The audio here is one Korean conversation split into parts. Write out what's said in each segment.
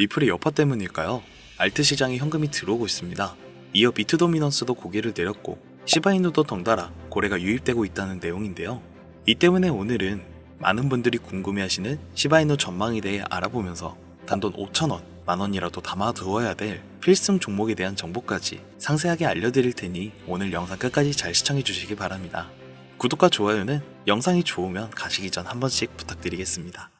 리플의 여파 때문일까요? 알트 시장에 현금이 들어오고 있습니다. 이어 비트 도미넌스도 고개를 내렸고 시바이누도 덩달아 고래가 유입되고 있다는 내용인데요. 이 때문에 오늘은 많은 분들이 궁금해하시는 시바이누 전망에 대해 알아보면서 단돈 5천원, 만원이라도 담아두어야 될 필승 종목에 대한 정보까지 상세하게 알려드릴 테니 오늘 영상 끝까지 잘 시청해주시기 바랍니다. 구독과 좋아요는 영상이 좋으면 가시기 전 한 번씩 부탁드리겠습니다.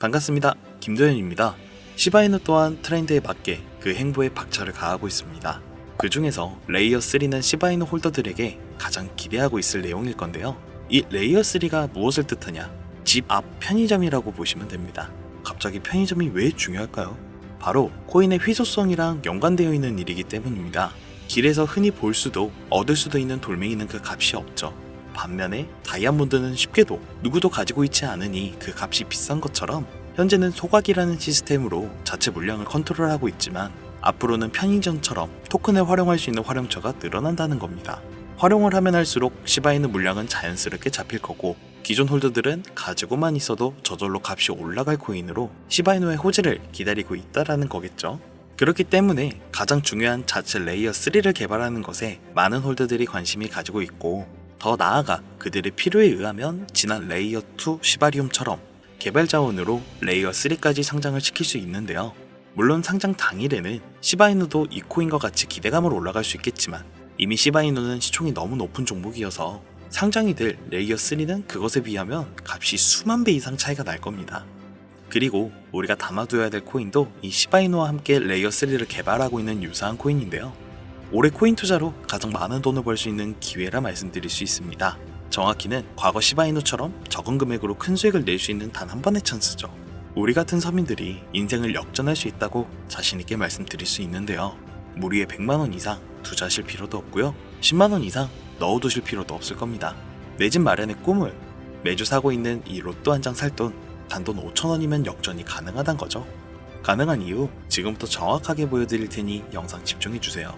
반갑습니다. 김도현입니다. 시바이누 또한 트렌드에 맞게 그 행보에 박차를 가하고 있습니다. 그 중에서 레이어 3는 시바이누 홀더들에게 가장 기대하고 있을 내용일 건데요. 이 레이어 3가 무엇을 뜻하냐? 집 앞 편의점이라고 보시면 됩니다. 갑자기 편의점이 왜 중요할까요? 바로 코인의 희소성이랑 연관되어 있는 일이기 때문입니다. 길에서 흔히 볼 수도 얻을 수도 있는 돌멩이는 그 값이 없죠. 반면에 다이아몬드는 쉽게도 누구도 가지고 있지 않으니 그 값이 비싼 것처럼 현재는 소각이라는 시스템으로 자체 물량을 컨트롤하고 있지만 앞으로는 편의점처럼 토큰을 활용할 수 있는 활용처가 늘어난다는 겁니다. 활용을 하면 할수록 시바이누 물량은 자연스럽게 잡힐 거고 기존 홀더들은 가지고만 있어도 저절로 값이 올라갈 코인으로 시바이누의 호재를 기다리고 있다라는 거겠죠. 그렇기 때문에 가장 중요한 자체 레이어 3를 개발하는 것에 많은 홀더들이 관심이 가지고 있고 더 나아가 그들의 필요에 의하면 지난 레이어 2 시바리움처럼 개발 자원으로 레이어 3까지 상장을 시킬 수 있는데요. 물론 상장 당일에는 시바이누도 이 코인과 같이 기대감으로 올라갈 수 있겠지만 이미 시바이누는 시총이 너무 높은 종목이어서 상장이 될 레이어 3는 그것에 비하면 값이 수만 배 이상 차이가 날 겁니다. 그리고 우리가 담아둬야 될 코인도 이 시바이누와 함께 레이어 3를 개발하고 있는 유사한 코인인데요. 올해 코인 투자로 가장 많은 돈을 벌 수 있는 기회라 말씀드릴 수 있습니다. 정확히는 과거 시바이누처럼 적은 금액으로 큰 수익을 낼 수 있는 단 한 번의 찬스죠. 우리 같은 서민들이 인생을 역전할 수 있다고 자신있게 말씀드릴 수 있는데요. 무리에 100만원 이상 투자하실 필요도 없고요. 10만원 이상 넣어두실 필요도 없을 겁니다. 내 집 마련의 꿈을 매주 사고 있는 이 로또 한 장 살 돈 단돈 5천원이면 역전이 가능하단 거죠. 가능한 이유 지금부터 정확하게 보여드릴 테니 영상 집중해주세요.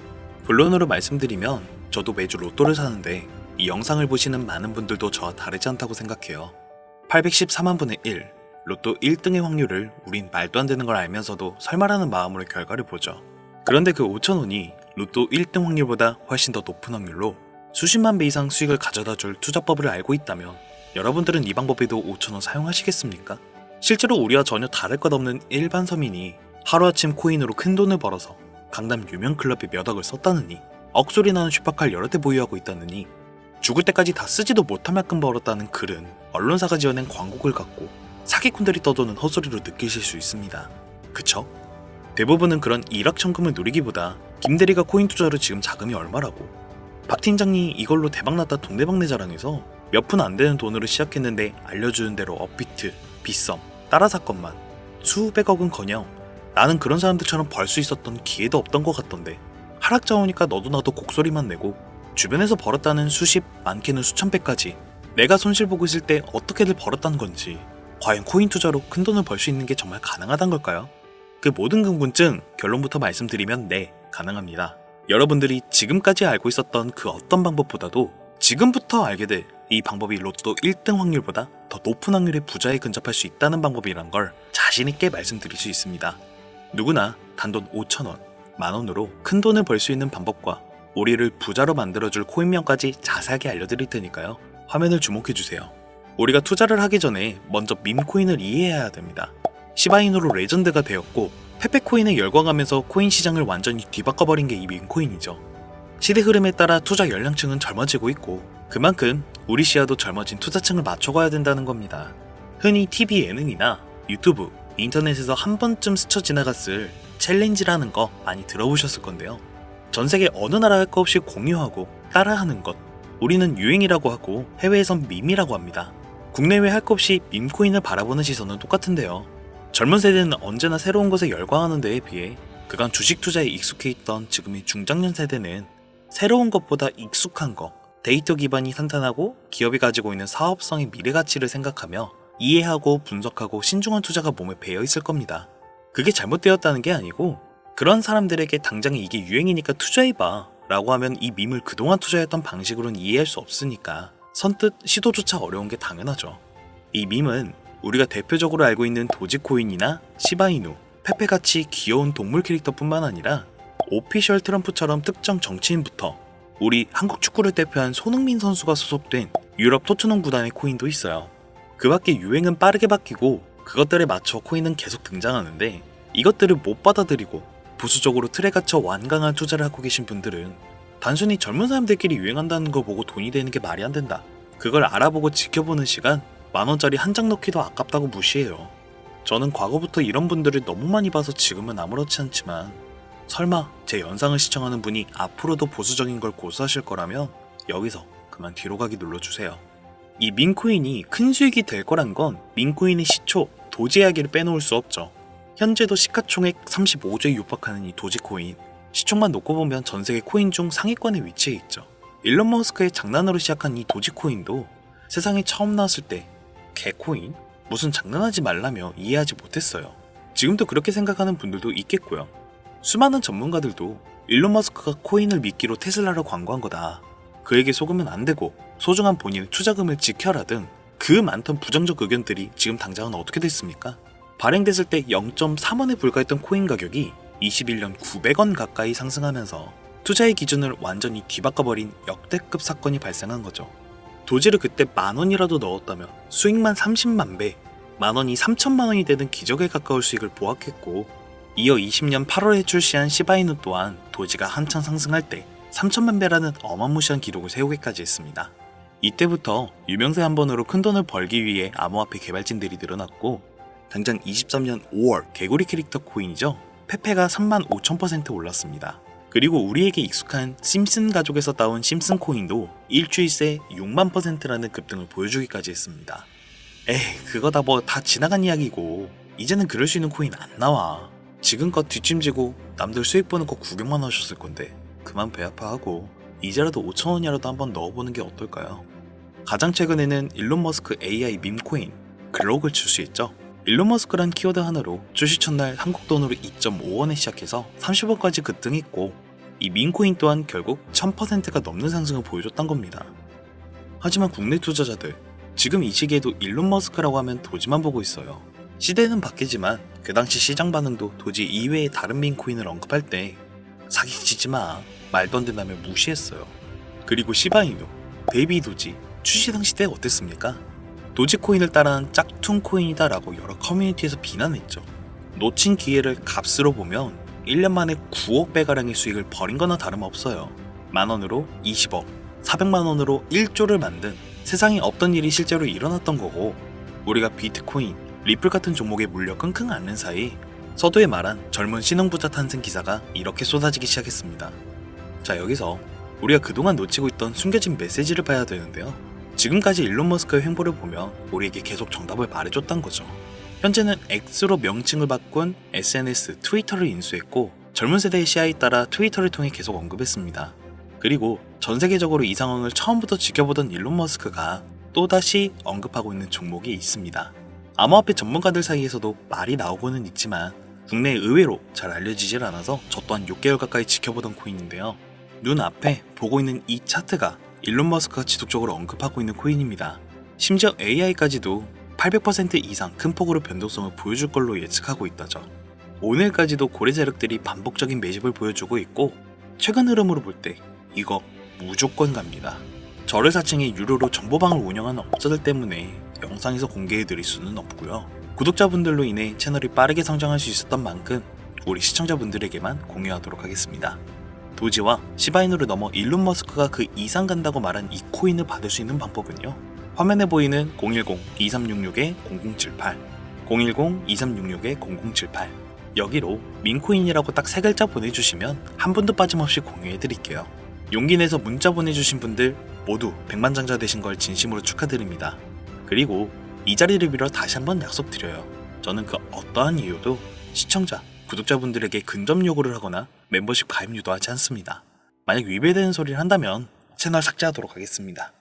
본론으로 말씀드리면 저도 매주 로또를 사는데 이 영상을 보시는 많은 분들도 저와 다르지 않다고 생각해요. 814만 분의 1, 로또 1등의 확률을 우린 말도 안 되는 걸 알면서도 설마라는 마음으로 결과를 보죠. 그런데 그 5천 원이 로또 1등 확률보다 훨씬 더 높은 확률로 수십만 배 이상 수익을 가져다 줄 투자법을 알고 있다면 여러분들은 이 방법에도 5천 원 사용하시겠습니까? 실제로 우리와 전혀 다를 것 없는 일반 서민이 하루아침 코인으로 큰 돈을 벌어서 강남 유명 클럽에 몇 억을 썼다느니 억소리 나는 슈퍼카를 여러 대 보유하고 있다느니 죽을 때까지 다 쓰지도 못할 만큼 벌었다는 글은 언론사가 지어낸 광고글 같고 사기꾼들이 떠도는 헛소리로 느끼실 수 있습니다. 그쵸? 대부분은 그런 일확천금을 누리기보다 김대리가 코인 투자로 지금 자금이 얼마라고 박 팀장이 이걸로 대박났다 동대박내 자랑해서 몇 푼 안 되는 돈으로 시작했는데 알려주는 대로 업비트, 빗썸, 따라 사건만 수백억은커녕 나는 그런 사람들처럼 벌 수 있었던 기회도 없던 것 같던데 하락자 오니까 너도 나도 곡소리만 내고 주변에서 벌었다는 수십, 많게는 수천 배까지 내가 손실 보고 있을 때 어떻게들 벌었다는 건지 과연 코인 투자로 큰 돈을 벌 수 있는 게 정말 가능하단 걸까요? 그 모든 궁금증 결론부터 말씀드리면 네, 가능합니다. 여러분들이 지금까지 알고 있었던 그 어떤 방법보다도 지금부터 알게 될 이 방법이 로또 1등 확률보다 더 높은 확률의 부자에 근접할 수 있다는 방법이란 걸 자신있게 말씀드릴 수 있습니다. 누구나 단돈 5천원, 만원으로 큰 돈을 벌 수 있는 방법과 우리를 부자로 만들어줄 코인명까지 자세하게 알려드릴 테니까요. 화면을 주목해주세요. 우리가 투자를 하기 전에 먼저 밈코인을 이해해야 됩니다. 시바인으로 레전드가 되었고 페페코인에 열광하면서 코인 시장을 완전히 뒤바꿔버린 게이 밈코인이죠. 시대 흐름에 따라 투자 연령층은 젊어지고 있고 그만큼 우리 시야도 젊어진 투자층을 맞춰가야 된다는 겁니다. 흔히 TV 예능이나 유튜브, 인터넷에서 한 번쯤 스쳐 지나갔을 챌린지라는 거 많이 들어보셨을 건데요. 전 세계 어느 나라 할거 없이 공유하고 따라하는 것. 우리는 유행이라고 하고 해외에선 밈이라고 합니다. 국내외 할거 없이 밈코인을 바라보는 시선은 똑같은데요. 젊은 세대는 언제나 새로운 것에 열광하는 데에 비해 그간 주식 투자에 익숙해 있던 지금의 중장년 세대는 새로운 것보다 익숙한 것, 데이터 기반이 탄탄하고 기업이 가지고 있는 사업성의 미래 가치를 생각하며 이해하고 분석하고 신중한 투자가 몸에 배어 있을 겁니다. 그게 잘못되었다는 게 아니고 그런 사람들에게 당장에 이게 유행이니까 투자해봐 라고 하면 이 밈을 그동안 투자했던 방식으로는 이해할 수 없으니까 선뜻 시도조차 어려운 게 당연하죠. 이 밈은 우리가 대표적으로 알고 있는 도지코인이나 시바이누, 페페같이 귀여운 동물 캐릭터뿐만 아니라 오피셜 트럼프처럼 특정 정치인부터 우리 한국 축구를 대표한 손흥민 선수가 소속된 유럽 토트넘 구단의 코인도 있어요. 그 밖에 유행은 빠르게 바뀌고 그것들에 맞춰 코인은 계속 등장하는데 이것들을 못 받아들이고 부수적으로 틀에 갇혀 완강한 투자를 하고 계신 분들은 단순히 젊은 사람들끼리 유행한다는 거 보고 돈이 되는 게 말이 안 된다. 그걸 알아보고 지켜보는 시간 만원짜리 한 장 넣기도 아깝다고 무시해요. 저는 과거부터 이런 분들을 너무 많이 봐서 지금은 아무렇지 않지만 설마 제 영상을 시청하는 분이 앞으로도 보수적인 걸 고수하실 거라면 여기서 그만 뒤로 가기 눌러주세요. 이 민코인이 큰 수익이 될 거란 건 민코인의 시초 도지 이야기를 빼놓을 수 없죠. 현재도 시가총액 35조에 육박하는 이 도지코인 시총만 놓고 보면 전 세계 코인 중 상위권에 위치해 있죠. 일론 머스크의 장난으로 시작한 이 도지코인도 세상에 처음 나왔을 때 개코인? 무슨 장난하지 말라며 이해하지 못했어요. 지금도 그렇게 생각하는 분들도 있겠고요. 수많은 전문가들도 일론 머스크가 코인을 미끼로 테슬라를 광고한 거다. 그에게 속으면 안 되고 소중한 본인의 투자금을 지켜라 등 그 많던 부정적 의견들이 지금 당장은 어떻게 됐습니까? 발행됐을 때 0.3원에 불과했던 코인 가격이 21년 900원 가까이 상승하면서 투자의 기준을 완전히 뒤바꿔버린 역대급 사건이 발생한 거죠. 도지를 그때 만 원이라도 넣었다면 수익만 30만 배, 만 원이 3천만 원이 되는 기적에 가까울 수익을 보았겠고, 이어 20년 8월에 출시한 시바이누 또한 도지가 한창 상승할 때 3천만 배라는 어마무시한 기록을 세우기까지 했습니다. 이때부터 유명세 한 번으로 큰 돈을 벌기 위해 암호화폐 개발진들이 늘어났고, 당장 23년 5월 개구리 캐릭터 코인이죠. 페페가 3만 5천 퍼센트 올랐습니다. 그리고 우리에게 익숙한 심슨 가족에서 따온 심슨 코인도 일주일 새 6만 퍼센트라는 급등을 보여주기까지 했습니다. 에이, 그거 다 뭐 다 지나간 이야기고 이제는 그럴 수 있는 코인 안 나와. 지금껏 뒷짐지고 남들 수익 보는 거 구경만 하셨을 건데 그만 배 아파하고 이제라도 5천 원이라도 한번 넣어보는 게 어떨까요? 가장 최근에는 일론 머스크 AI 밈 코인 글록을 출시했죠. 일론 머스크란 키워드 하나로 출시 첫날 한국 돈으로 2.5원에 시작해서 30원까지 급등했고 이 민코인 또한 결국 1000%가 넘는 상승을 보여줬던 겁니다. 하지만 국내 투자자들 지금 이 시기에도 일론 머스크라고 하면 도지만 보고 있어요. 시대는 바뀌지만 그 당시 시장 반응도 도지 이외의 다른 민코인을 언급할 때 사기치지 마 말도 안 된다며 무시했어요. 그리고 시바이누, 베이비 도지 출시 당시 때 어땠습니까? 도지코인을 따라한 짝퉁 코인이다라고 여러 커뮤니티에서 비난했죠. 놓친 기회를 값으로 보면 1년 만에 9억 배가량의 수익을 벌인 거나 다름없어요. 만 원으로 20억, 400만 원으로 1조를 만든 세상에 없던 일이 실제로 일어났던 거고, 우리가 비트코인, 리플 같은 종목에 물려 끙끙 앓는 사이 서두에 말한 젊은 신흥부자 탄생 기사가 이렇게 쏟아지기 시작했습니다. 자, 여기서 우리가 그동안 놓치고 있던 숨겨진 메시지를 봐야 되는데요. 지금까지 일론 머스크의 행보를 보면 우리에게 계속 정답을 말해줬단 거죠. 현재는 X로 명칭을 바꾼 SNS 트위터를 인수했고 젊은 세대의 시야에 따라 트위터를 통해 계속 언급했습니다. 그리고 전 세계적으로 이 상황을 처음부터 지켜보던 일론 머스크가 또다시 언급하고 있는 종목이 있습니다. 암호화폐 전문가들 사이에서도 말이 나오고는 있지만 국내에 의외로 잘 알려지질 않아서 저 또한 6개월 가까이 지켜보던 코인인데요. 눈앞에 보고 있는 이 차트가 일론 머스크가 지속적으로 언급하고 있는 코인입니다. 심지어 AI까지도 800% 이상 큰 폭으로 변동성을 보여줄 걸로 예측하고 있다죠. 오늘까지도 고래 세력들이 반복적인 매집을 보여주고 있고 최근 흐름으로 볼 때 이거 무조건 갑니다. 저를 사칭해 유료로 정보방을 운영하는 업자들 때문에 영상에서 공개해드릴 수는 없고요. 구독자분들로 인해 채널이 빠르게 성장할 수 있었던 만큼 우리 시청자분들에게만 공유하도록 하겠습니다. 도지와 시바이누를 넘어 일론 머스크가 그 이상 간다고 말한 이 코인을 받을 수 있는 방법은요. 화면에 보이는 010-2366-0078, 010-2366-0078 여기로 민코인이라고 딱 세 글자 보내주시면 한 분도 빠짐없이 공유해드릴게요. 용기 내서 문자 보내주신 분들 모두 백만장자 되신 걸 진심으로 축하드립니다. 그리고 이 자리를 빌어 다시 한번 약속드려요. 저는 그 어떠한 이유도 시청자, 구독자분들에게 근접 요구를 하거나 멤버십 가입 유도하지 않습니다. 만약 위배되는 소리를 한다면 채널 삭제하도록 하겠습니다.